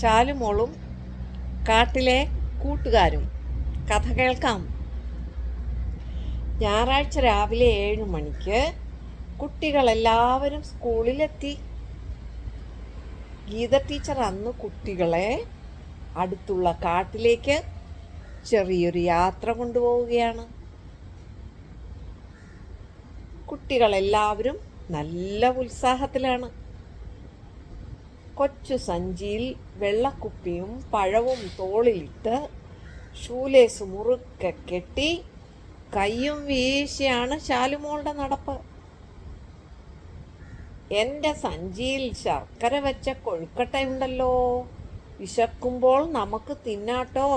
ശാലുമോളും കാട്ടിലെ കൂട്ടുകാരും. കഥ കേൾക്കാം. ഞായറാഴ്ച രാവിലെ ഏഴ് മണിക്ക് കുട്ടികളെല്ലാവരും സ്കൂളിലെത്തി. ഗീത ടീച്ചർ അന്ന് കുട്ടികളെ അടുത്തുള്ള കാട്ടിലേക്ക് ചെറിയൊരു യാത്ര കൊണ്ടുപോവുകയാണ്. കുട്ടികളെല്ലാവരും നല്ല ഉത്സാഹത്തിലാണ്. കൊച്ചു സഞ്ചിയിൽ വെള്ളക്കുപ്പിയും പഴവും തോളിലിട്ട് ഷൂലേസ് മുറുക്കെ കെട്ടി കയ്യും വീശിയാണ് ശാലുമോളുടെ നടപ്പ്. എന്റെ സഞ്ചിയിൽ ശർക്കര വെച്ച കൊഴുക്കട്ടയുണ്ടല്ലോ. വിശക്കുമ്പോൾ നമുക്ക് തിന്നാട്ടോ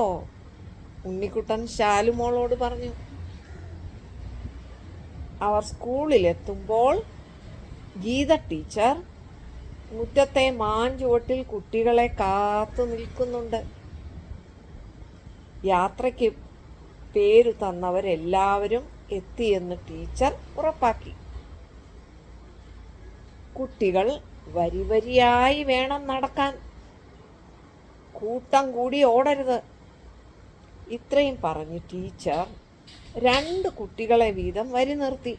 ഉണ്ണിക്കുട്ടൻ ശാലുമോളോട് പറഞ്ഞു. അവർ സ്കൂളിലെത്തുമ്പോൾ ഗീത ടീച്ചർ മുറ്റത്തെ മാൻ ചുവട്ടിൽ കുട്ടികളെ കാത്തു നിൽക്കുന്നുണ്ട്. യാത്രയ്ക്ക് പേരു തന്നവരെല്ലാവരും എത്തിയെന്ന് ടീച്ചർ ഉറപ്പാക്കി. കുട്ടികൾ വരി വരിയായി വേണം നടക്കാൻ. കൂട്ടം കൂടി ഓടരുത്. ഇത്രയും പറഞ്ഞ് ടീച്ചർ രണ്ട് കുട്ടികളെ വീതം വരി നിർത്തി.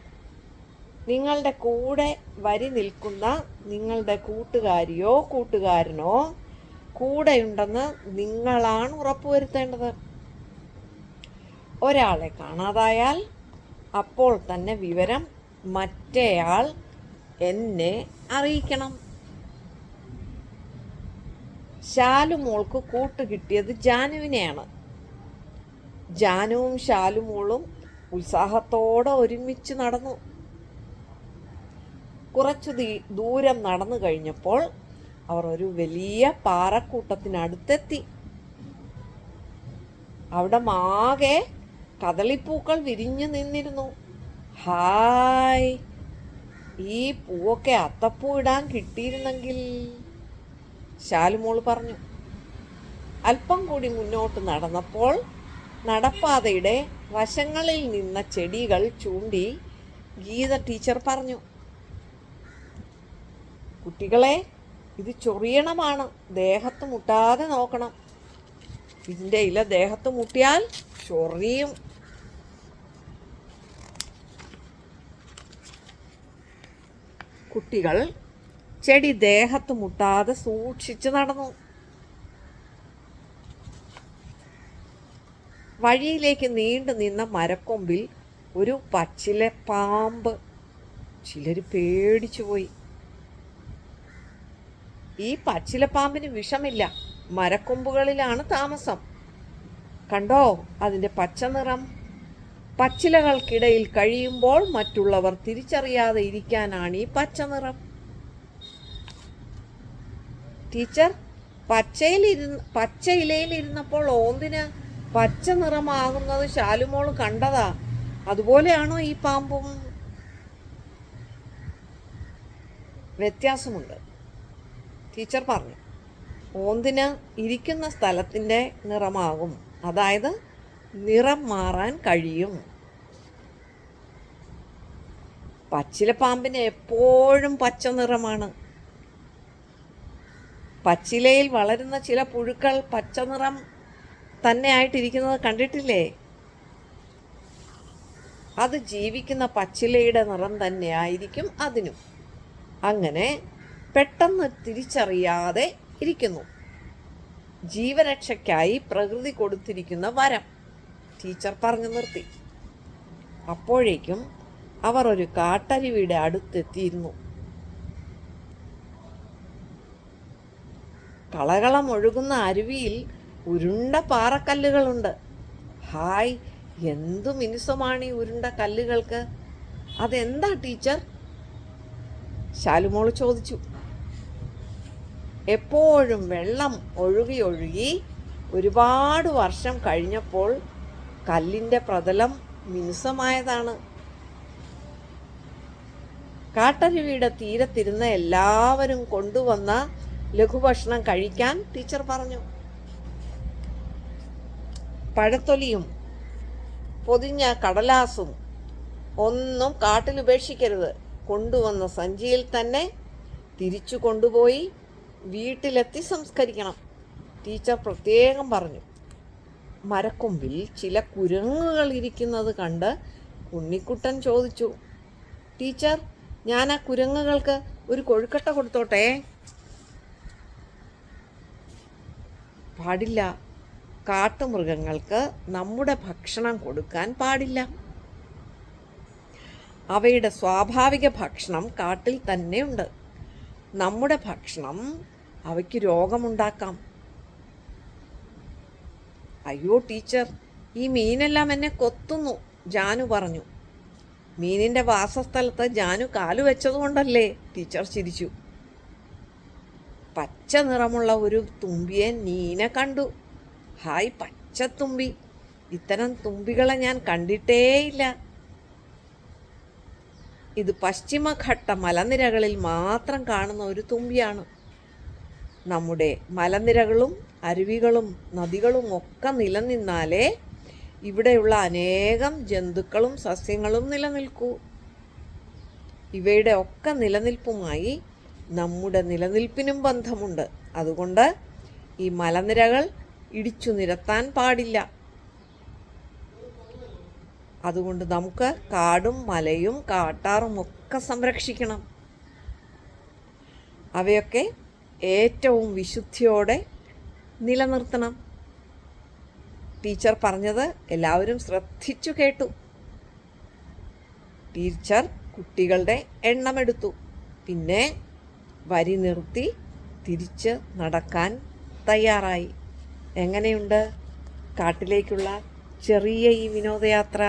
നിങ്ങളുടെ കൂടെ വരി നിൽക്കുന്ന നിങ്ങളുടെ കൂട്ടുകാരിയോ കൂട്ടുകാരനോ കൂടെയുണ്ടെന്ന് നിങ്ങളാണ് ഉറപ്പുവരുത്തേണ്ടത്. ഒരാളെ കാണാതായാൽ അപ്പോൾ തന്നെ വിവരം മറ്റേയാൾ എന്നെ അറിയിക്കണം. ശാലുമോൾക്ക് കൂട്ട് കിട്ടിയത് ജാനുവിനെയാണ്. ജാനുവും ശാലുമോളും ഉത്സാഹത്തോടെ ഒരുമിച്ച് നടന്നു. കുറച്ചു ദൂരം നടന്നു കഴിഞ്ഞപ്പോൾ അവർ ഒരു വലിയ പാറക്കൂട്ടത്തിനടുത്തെത്തി. അവിടെ മാകെ കദളിപ്പൂക്കൾ വിരിഞ്ഞു നിന്നിരുന്നു. ഹായ് ഈ പൂവൊക്കെ അത്തപ്പൂ ഇടാൻ കിട്ടിയിരുന്നെങ്കിൽ ശാലുമോൾ പറഞ്ഞു. അല്പം കൂടി മുന്നോട്ട് നടന്നപ്പോൾ നടപ്പാതയുടെ വശങ്ങളിൽ നിന്ന ചെടികൾ ചൂണ്ടി ഗീത ടീച്ചർ പറഞ്ഞു. കുട്ടികളെ ഇത് ചൊറിയണമാണ്. ദേഹത്ത് മുട്ടാതെ നോക്കണം. ഇതിന്റെ ഇല ദേഹത്ത് മുട്ടിയാൽ ചൊറിയും. കുട്ടികൾ ചെടി ദേഹത്ത് മുട്ടാതെ സൂക്ഷിച്ച് നടന്നു. വഴിയിലേക്ക് നീണ്ടു നിന്ന മരക്കൊമ്പിൽ ഒരു പച്ചിലെ പാമ്പ്. ചിലർ പേടിച്ചു പോയി. ഈ പച്ചിലപ്പാമ്പിന് വിഷമില്ല. മരക്കൊമ്പുകളിലാണ് താമസം. കണ്ടോ? അതിന്റെ പച്ച നിറം. പച്ചിലകൾക്കിടയിൽ കഴിയുമ്പോൾ മറ്റുള്ളവർ തിരിച്ചറിയാതെ ഇരിക്കാനാണ് ഈ പച്ച നിറം. ടീച്ചർ പച്ചയിലിരുന്ന് പച്ച ഇലയിൽ ഇരുന്നപ്പോൾ ഓന്തിന് പച്ച നിറമാകുന്നത് ശാലുമോൾ കണ്ടതാ. അതുപോലെയാണോ ഈ പാമ്പും? വ്യത്യാസമുണ്ട്. ടീച്ചർ പറഞ്ഞു. ഓന്തിന് ഇരിക്കുന്ന സ്ഥലത്തിന്റെ നിറമാകും. അതായത് നിറം മാറാൻ കഴിയും. പച്ചിലപ്പാമ്പിന് എപ്പോഴും പച്ച നിറമാണ്. പച്ചിലയിൽ വളരുന്ന ചില പുഴുക്കൾ പച്ച നിറം തന്നെ ആയിട്ടിരിക്കുന്നത് കണ്ടിട്ടില്ലേ? അത് ജീവിക്കുന്ന പച്ചിലയുടെ നിറം തന്നെയായിരിക്കും അതിനും. അങ്ങനെ പെട്ടെന്ന് തിരിച്ചറിയാതെ ഇരിക്കുന്നു. ജീവരക്ഷയ്ക്കായി പ്രകൃതി കൊടുത്തിരിക്കുന്ന വരം ടീച്ചർ പറഞ്ഞു നിർത്തി. അപ്പോഴേക്കും അവർ ഒരു കാട്ടരുവിയുടെ അടുത്തെത്തിയിരുന്നു. കളകളം ഒഴുകുന്ന അരുവിയിൽ ഉരുണ്ട പാറക്കല്ലുകളുണ്ട്. ഹായ് എന്തു മിനുസമാണ് ഈ ഉരുണ്ട കല്ലുകൾക്ക്? അതെന്താ ടീച്ചർ? ശാലുമോൾ ചോദിച്ചു. എപ്പോഴും വെള്ളം ഒഴുകി ഒഴുകി ഒരുപാട് വർഷം കഴിഞ്ഞപ്പോൾ കല്ലിന്റെ പ്രതലം മിനുസമായതാണ്. കാട്ടരുവിയുടെ തീരത്തിരുന്ന എല്ലാവരും കൊണ്ടുവന്ന ലഘുഭക്ഷണം കഴിക്കാൻ ടീച്ചർ പറഞ്ഞു. പഴത്തൊലിയും പൊതിഞ്ഞ കടലാസും ഒന്നും കാട്ടിൽ ഉപേക്ഷിക്കരുത്. കൊണ്ടുവന്ന സഞ്ചിയിൽ തന്നെ തിരിച്ചു കൊണ്ടുപോയി വീട്ടിലെത്തി സംസ്കരിക്കണം. ടീച്ചർ പ്രത്യേകം പറഞ്ഞു. മരക്കൊമ്പിൽ ചില കുരങ്ങുകൾ ഇരിക്കുന്നത് കണ്ട് ഉണ്ണിക്കുട്ടൻ ചോദിച്ചു ടീച്ചർ ഞാൻ ആ കുരങ്ങുകൾക്ക് ഒരു കൊഴുക്കട്ട കൊടുത്തോട്ടെ? പാടില്ല. കാട്ടുമൃഗങ്ങൾക്ക് നമ്മുടെ ഭക്ഷണം കൊടുക്കാൻ പാടില്ല. അവയുടെ സ്വാഭാവിക ഭക്ഷണം കാട്ടിൽ തന്നെയുണ്ട് നമ്മുടെ ഭക്ഷണം അവയ്ക്ക് രോഗമുണ്ടാക്കാം. അയ്യോ ടീച്ചർ ഈ മീനെല്ലാം എന്നെ കൊത്തുന്നു ജാനു പറഞ്ഞു. മീനിന്റെ വാസസ്ഥലത്ത് ജാനു കാലു വെച്ചതുകൊണ്ടല്ലേ ടീച്ചർ ചിരിച്ചു. പച്ച നിറമുള്ള ഒരു തുമ്പിയെ നീനെ കണ്ടു. ഹായ് പച്ചത്തുമ്പി ഇത്തരം തുമ്പികളെ ഞാൻ കണ്ടിട്ടേയില്ല. ഇത് പശ്ചിമഘട്ട മലനിരകളിൽ മാത്രം കാണുന്ന ഒരു തുമ്പിയാണ്. നമ്മുടെ മലനിരകളും അരുവികളും നദികളും ഒക്കെ നിലനിന്നാലേ ഇവിടെയുള്ള അനേകം ജന്തുക്കളും സസ്യങ്ങളും നിലനിൽക്കൂ. ഇവയുടെ ഒക്കെ നിലനിൽപ്പുമായി നമ്മുടെ നിലനിൽപ്പിനും ബന്ധമുണ്ട്. അതുകൊണ്ട് ഈ മലനിരകൾ ഇടിച്ചു നിരത്താൻ പാടില്ല. അതുകൊണ്ട് നമുക്ക് കാടും മലയും കാട്ടാറും ഒക്കെ സംരക്ഷിക്കണം. അവയൊക്കെ ഏറ്റവും വിശുദ്ധിയോടെ നിലനിർത്തണം. ടീച്ചർ പറഞ്ഞത് എല്ലാവരും ശ്രദ്ധിച്ചു കേട്ടു. ടീച്ചർ കുട്ടികളുടെ എണ്ണമെടുത്തു. പിന്നെ വരി നിർത്തി തിരിച്ച് നടക്കാൻ തയ്യാറായി. എങ്ങനെയുണ്ട്? കാട്ടിലേക്കുള്ള ചെറിയ ഈ വിനോദയാത്ര